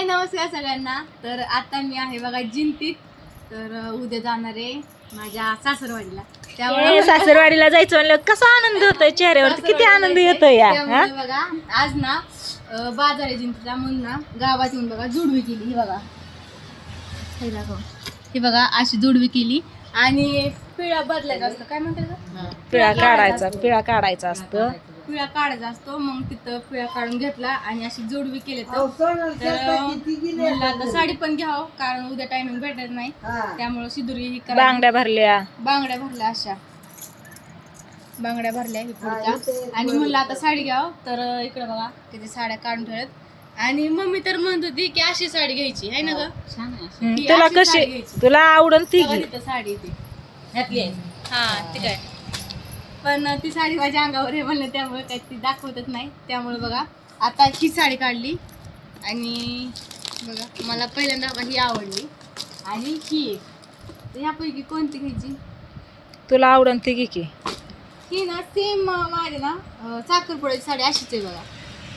हाय नमस्कार सगळ्यांना. तर आता मी आहे बघा जिंतीत. तर उद्या जाणार आहे माझ्या सासरवाडीला. त्यामुळे सासरवाडीला जायचं म्हणलं कसा आनंद होतोय? चेहऱ्यावरती किती आनंद येतो या हा? त्यामुळे बघा आज ना अं, बाजार आहे जिंतीचा म्हणून ना गावात येऊन बघा जुडवी केली. ही बघा. हे दाखव. ही बघा अशी जुडवी केली. आणि पिळा बदलायचा असतो. काय म्हणतात? पिळा काढायचा पिळा काढायचा असतं. पिळा काढायचा असतो मग तिथं पिळा काढून घेतला आणि अशी जोडवी केली तर म्हणलं आता साडी पण घ्यावं कारण उद्या टायमिंग भेटत नाही. त्यामुळे सिदुरी ही करायची. बांगड्या भरल्या. बांगड्या भरल्या अशा. बांगड्या भरल्या ही पुढच्या. आणि म्हणलं आता साडी घ्यावं तर इकडे बघा किती साड्या काढून ठेवत आणि मम्मी तर म्हणत होती की अशी साडी घ्यायची आहे ना ग? तुला कशी घ्यायची. तुला आवडन ती तिथं साडी ती हा ती काय? पण ती साडी माझ्या अंगावर आहे म्हणलं त्यामुळे काही ती दाखवतच नाही. त्यामुळे बघा आता ही साडी काढली आणि बघा मला पहिल्यांदा ही आवडली. आणि ही एक. ह्यापैकी कोणती घ्यायची? तुला आवडन ती घे की. ही ना सेम माझ्या ना साखरपुड्याची साडी अशीच आहे बघा.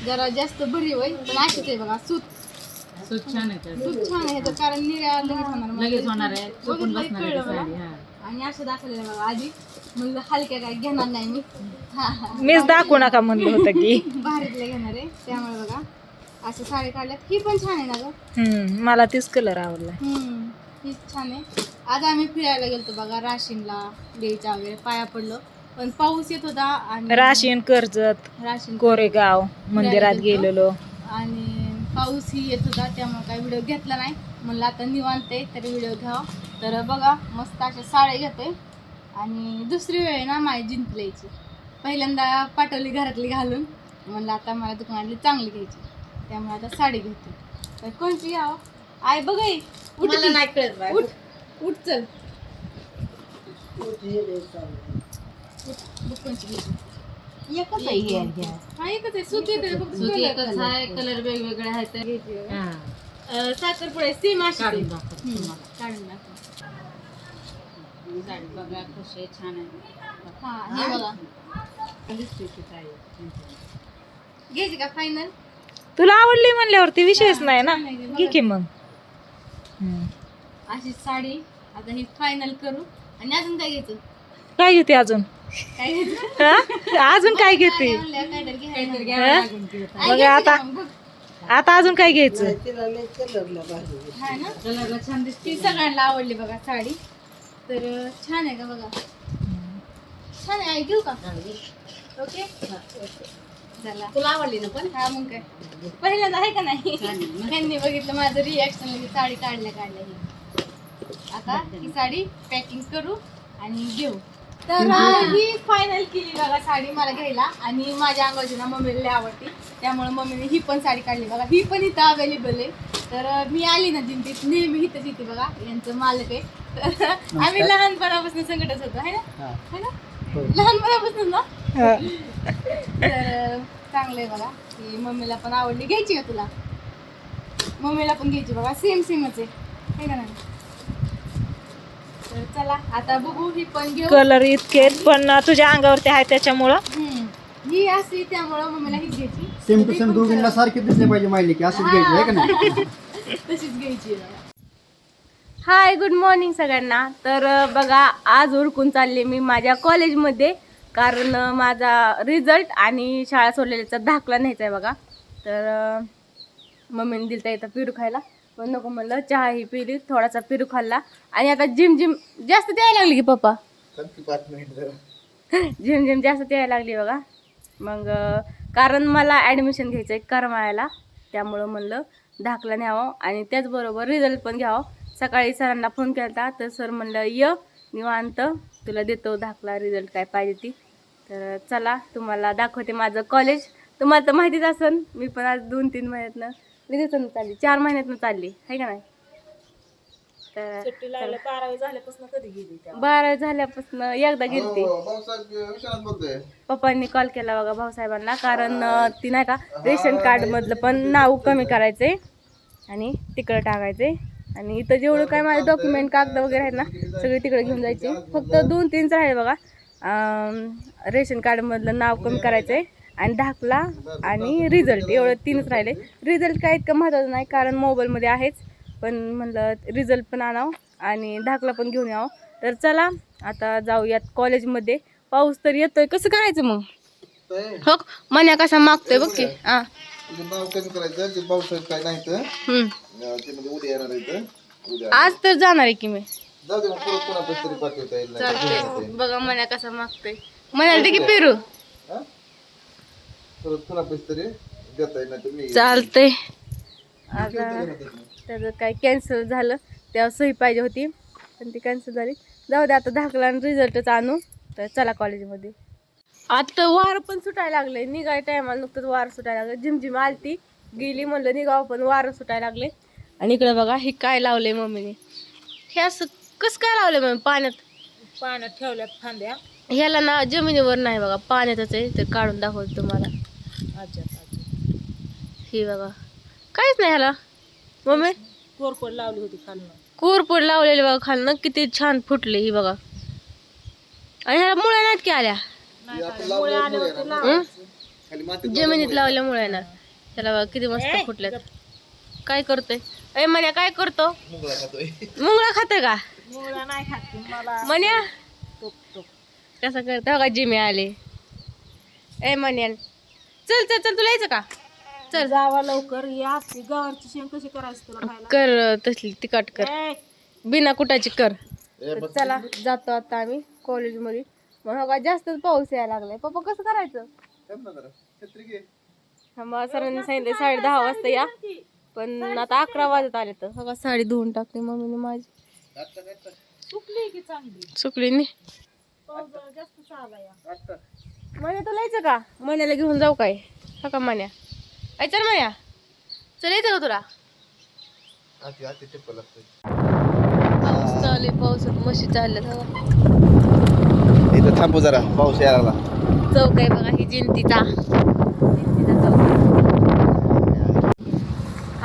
जरा जास्त भरी होईल पण अशीच आहे बघा सूत. सूत छान आहे सूत छान आहे ह्याचं कारण लगेच होणार मला. लगेच होणार आहे. चुकून बघितलं बसणार आहे कळलं ती मला. साडी हा. आणि असं दाखवलेलं बघा आधी म्हणलं हलक्या काय घेणार नाही मी. हा, हा. मीच दाखवू नका म्हणलं होतं की. भारीतले घेणार आहे त्यामुळे बघा असं साडी काढल्यात. ही पण छान आहे ना ग? हम्म मला तीच कलर आवडला हम्म, ही छान आहे. आज आम्ही फिरायला गेलतो बघा राशीनला देवीच्या वगैरे पाया पडलो. पण पाऊस येत होता आणि राशीन कर्जत राशीन कोरेगाव मंदिरात गेलेलो. आणि पाऊस ही येत होता त्यामुळे काही व्हिडिओ घेतला नाही. म्हणलं आता निवांते तरी व्हिडिओ घ्यावा. तर बघा मस्त अशा साड्या घेते आणि दुसरी वेळ आहे ना माझी जिंकल्याची पहिल्यांदा पाठवली घरातली घालून. म्हणलं आता मला दुकानातली चांगली घ्यायची. त्यामुळे आता साडी घेते तर कोणची घ्यावं? आय बघ आई, उठ. नाही कळत उठ. उठ चल. उठ, कोणची घ्यायची. एकच आहे हा एकच आहे. सूत फक्त सूत color एकच. आहे. कलर वेगवेगळे आहेत घ्यायची बघा. हा. अं, साखरपुडा सेम अशी काढून आहे. दाखव. हम्म, तुम्हाला. काढून दाखव. साडी बघा कशी आहे छान आहे. हा हे बघा. दिसते ती साडी. घ्यायची का फायनल तुला आवडली म्हणल्यावरती विषयच नाही ना. घे की मग. हम्म. अशी साडी. आता ही फायनल करू. आणि अजून काय घ्यायचं? काय घेते अजून हा? अजून काय घेते की आता. आता. मग? अजून काय घ्यायचं हा ना कलरला छान दिसते ती सगळ्यांना आवडली बघा साडी तर अं, छान आहे का बघा छान आहे आई घेऊ का ओके चला तुला आवडली ना पण हा मग काय पहिल्यांदा आहे का नाही? त्यांनी बघितलं माझं रिॲक्शन साडी काढल्या काढल्या ही आता ही साडी पॅकिंग करू आणि घेऊ तर ही फायनल केली बघा साडी मला घ्यायला. आणि माझ्या अंगाची ना मम्मीला आवडते. त्यामुळे मम्मीने ही पण साडी काढली. बघा ही पण इथं अवेलेबल आहे. तर मी आली ना जिंतीत नेहमी इथंच येते बघा. यांचं मालक आहे. तर आम्ही लहानपणापासून संकटच होतो. है ना? है. ना? लहानपणापासून ना? हा. तर चांगलं आहे बघा. की मम्मीला पण आवडली. घ्यायची का तुला? मम्मीला पण घ्यायची बघा. सेम सेमच आहे. है नाही? तर चला आता बघू ही पण घेऊ. कलर इतके पण तुझ्या अंगावरती आहे त्याच्यामुळं. हम्म. ही अशी त्यामुळं मम्मीला ही घ्यायची. सेम टू सेम दोघींना सारखे दिसले पाहिजे माहिती की असंच घ्यायचं आहे का नाही? तशीच घ्यायची हाय गुड मॉर्निंग सगळ्यांना. तर अं, बघा आज उरकून चालले मी माझ्या कॉलेजमध्ये कारण अं, माझा रिझल्ट आणि शाळा सोडलेल्याचा दाखला न्यायचा आहे बघा. तर अं, मम्मीने दिलता इथं पिरू खायला. पण नको म्हणलं चहा ही पिली थोडासा पिरू खाल्ला. आणि आता जिम जिम जास्त द्यायला लागली की पप्पा? जिम जिम जास्त द्यायला लागली बघा. मग कारण मला ॲडमिशन घ्यायचं आहे करमाळ्याला त्यामुळं म्हणलं दाखला न्यावं आणि त्याचबरोबर रिझल्ट पण घ्यावं. सकाळी सरांना फोन केला तर सर म्हणलं य निवांत तुला देतो दाखला रिझल्ट काय पाहिजे ती. तर चला तुम्हाला दाखवते माझं कॉलेज तुम्हाला तर माहितीच असेल मी पण आज दोन तीन महिन्यातनं दिवसानं चालली. चार महिन्यातनं चालली. आहे का नाही? तर बारावी झाल्यापासून कधी गेली झाल्यापासून एकदा गेलती पप्पांनी कॉल केला बघा भाऊसाहेबांना कारण ती नाही का रेशन कार्ड मधलं पण नाव कमी करायचे आणि तिकडं टाकायचे आणि इथं जेवढं काय माझे डॉक्युमेंट कागद वगैरे आहेत ना सगळे तिकडे घेऊन जायचे. फक्त दोन तीनच राहिले बघा. अं, रेशन कार्ड मधलं नाव कमी करायचंय. आणि दाखला आणि रिझल्ट एवढं तीनच राहिले. रिझल्ट काय इतकं महत्त्वाचं नाही कारण मोबाईलमध्ये आहेच. पण म्हणलं रिझल्ट पण आणावं आणि दाखला पण घेऊन यावं. तर चला आता जाऊयात कॉलेजमध्ये पाऊस तर येतोय. कसं करायचं मग? हो मन्या कसा मागतोय बघ की. हा. ते ते म्हणजे आज तर जाणार आहे की मी. बघा मन्या कसा मागतोय. म्हणाल की पेरू? परत पुन्हा तरी देता तर चालतंय. आता त्याचं काय कॅन्सल झालं तेव्हा सही पाहिजे होती पण ती कॅन्सल झाली. जाऊ दे आता दाखला आणि रिझल्टच आणू तर चला कॉलेजमध्ये आता वार पण सुटायला लागले निघाय टायमाला नुकतंच वार सुटायला लागलं झिमझिम आलती गेली म्हणलं निघावं पण वारं सुटायला लागले आणि इकडे बघा हे काय लावलंय मम्मीने. हे असं कसं काय लावलंय मम्मी पाण्यात? पाण्यात ठेवल्यात फांद्या. ह्याला ना जमिनीवर नाही बघा पाण्यातच आहे ते काढून दाखवतो तुम्हाला. ही बघा काहीच नाही ह्याला. मम्मी? कोरकोड लावली होती खालनं. कोरपूड लावलेली बघा खालनं. किती छान फुटले ही बघा. आणि ह्याला मुळ्या नाहीत की आल्या? हं? खाली माती जमिनीत लावल्या मुळ्या येणार त्याला बघा किती मस्त फुटल्यात काय करतोय? अय मन्या काय करतो? मुंगळा खातोय. मुंगळा खाते का? मुळा नाही खात मला मन्या? टोक टोक. कसं करतो बघा जिमे आले. ए मन्या चल चल चल तुला यायचं का? चल. जावा लवकर या असली गवारची शेंग कशी करायची तुला खायला? कर तसली तिकट कर. ए, बिना कुटाची कर. तर चला जातो आता आम्ही कॉलेजमध्ये मग का जास्तच पाऊस यायला लागलाय. पप्पा कसं करायचं. हा मग सरांनी सांगितलं साडे दहा वाजता या. पण आता अकरा वाजत आले तर. सगळं साडी धुवून टाकते मम्मीने माझी. सुकली की चांगली. सुकली नाही. पाऊस जरा जास्त आला या मन्या तुला यायचं का? मण्याला घेऊन जाऊ काय? हा का मन्या? ऐ चल मन्या. चल यायचं का तुला? पाऊस चालू आहे पावसात म्हशी चालल्या इथं थांबू जरा पाऊस यायला. लागला चौक आहे बघा ही जिंतीचा जिंतीचा चौक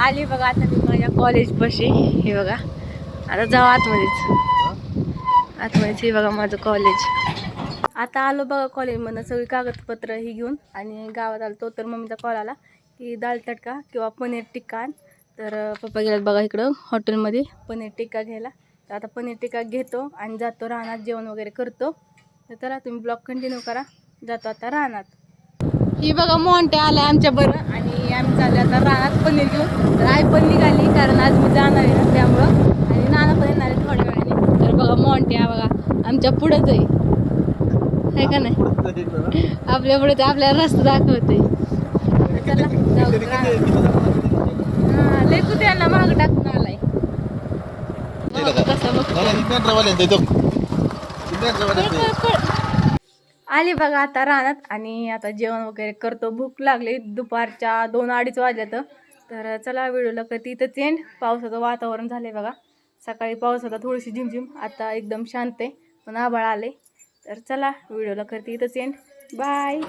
आली बघा आता मी माझ्या कॉलेज पाशी. हे बघा आता जाऊ आतमध्येच. आतमध्येच हे बघा माझं कॉलेज आता आलो बघा कॉलेजमधनं सगळी कागदपत्र ही घेऊन आणि गावात आलो तो तर मम्मीचा कॉल आला की दाल तडका किंवा पनीर टिक्का तर पप्पा गेलात बघा इकडं हॉटेलमध्ये पनीर टिक्का घ्यायला. तर आता पनीर टिक्का घेतो आणि जातो राहणार जेवण वगैरे करतो. तर चला तुम्ही ब्लॉग कंटिन्यू करा. जातो आता राहणार ही बघा मोंटे आल्या आमच्या बरं. आणि आम्ही चालले आता रानात पनीर घेऊन. तर आई पण निघाली कारण आज मी जाणार आहे ना त्यामुळं. आणि नाना पण येणार आहे थोड्या वेळाने. तर बघा मोंटे बघा आमच्या पुढंच आहे. आहे का नाही? आपल्या पुढे ते आपल्याला रस्ता दाखवते. हा, कुत्र्यांना माग टाकून आलाय. आली बघा आता रानात आणि आता जेवण वगैरे करतो. भूक लागली दुपारच्या दोन अडीच वाजल्यात. तर चला व्हिडिओला करते इथंच एंड पावसाचं वातावरण झालंय बघा. सकाळी पाऊस होता थोडीशी झिमझिम आता एकदम शांत आहे. पण आभाळ आले तर चला व्हिडिओला करते इथंच एंड बाय